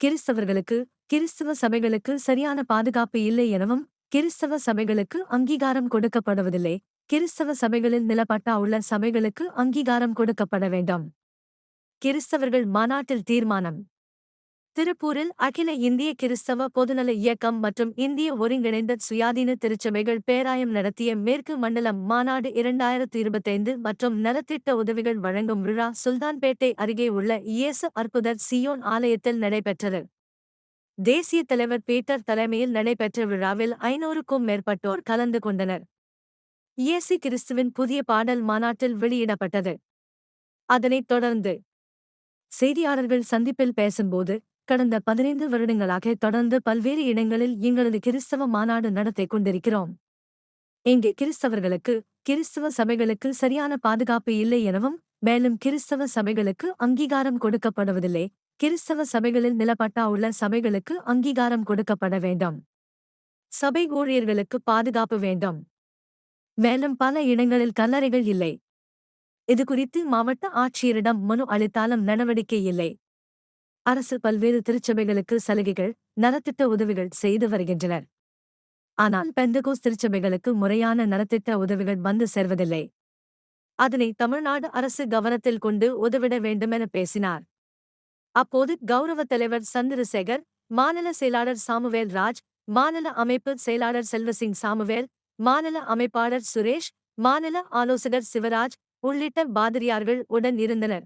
கிறிஸ்தவர்களுக்கு கிறிஸ்தவ சபைகளுக்கு சரியான பாதுகாப்பு இல்லை எனவும் கிறிஸ்தவ சபைகளுக்கு அங்கீகாரம் கொடுக்கப்படுவதில்லை. கிறிஸ்தவ சபைகளில் நிலப்பட்டா உள்ள சபைகளுக்கு அங்கீகாரம் கொடுக்கப்பட வேண்டும். கிறிஸ்தவர்கள் மாநாட்டில் தீர்மானம். திருப்பூரில் அகில இந்திய கிறிஸ்தவ பொதுநல இயக்கம் மற்றும் இந்திய ஒருங்கிணைந்த சுயாதீன திருச்சபைகள் பேராயம் நடத்திய மேற்கு மண்டலம் மாநாடு இரண்டாயிரத்து இருபத்தைந்து மற்றும் நலத்திட்ட உதவிகள் வழங்கும் விழா சுல்தான்பேட்டை அருகே உள்ள இயேசு அற்புதர் சியோன் ஆலயத்தில் நடைபெற்றது. தேசிய தலைவர் பீட்டர் தலைமையில் நடைபெற்ற விழாவில் ஐநூறுக்கும் மேற்பட்டோர் கலந்து கொண்டனர். இயேசு கிறிஸ்துவின் புதிய பாடல் மாநாட்டில் வெளியிடப்பட்டது. அதனைத் தொடர்ந்து செய்தியாளர்கள் சந்திப்பில் பேசும்போது கடந்த பதினைந்து வருடங்களாக தொடர்ந்து பல்வேறு இடங்களில் எங்களது கிறிஸ்தவ மாநாடு நடத்திக் கொண்டிருக்கிறோம். இங்கே கிறிஸ்தவர்களுக்கு கிறிஸ்தவ சபைகளுக்கு சரியான பாதுகாப்பு இல்லை எனவும் மேலும் கிறிஸ்தவ சபைகளுக்கு அங்கீகாரம் கொடுக்கப்படுவதில்லை. கிறிஸ்தவ சபைகளில் நிலப்பட்டா உள்ள சபைகளுக்கு அங்கீகாரம் கொடுக்கப்பட வேண்டும். சபை ஊழியர்களுக்கு பாதுகாப்பு வேண்டும். மேலும் பல இடங்களில் கல்லறைகள் இல்லை. இது குறித்து மாவட்ட ஆட்சியரிடம் மனு அளித்தாலும் நடவடிக்கை இல்லை. அரசு பல்வேறு திருச்சபைகளுக்கு சலுகைகள் நலத்திட்ட உதவிகள் செய்து வருகின்றனர். ஆனால் பெந்தகோஸ் திருச்சபைகளுக்கு முறையான நலத்திட்ட உதவிகள் வந்து சேர்வதில்லை. அதனை தமிழ்நாடு அரசு கவனத்தில் கொண்டு உதவிட வேண்டுமென பேசினார். அப்போது கௌரவ தலைவர் சந்திரசேகர் மாநில செயலாளர் சாமுவேல் ராஜ் மாநில அமைப்பு செயலாளர் செல்வசிங் சாமுவேல் மாநில அமைப்பாளர் சுரேஷ் மாநில ஆலோசகர் சிவராஜ் உள்ளிட்ட பாதிரியார்கள் உடன் இருந்தனர்.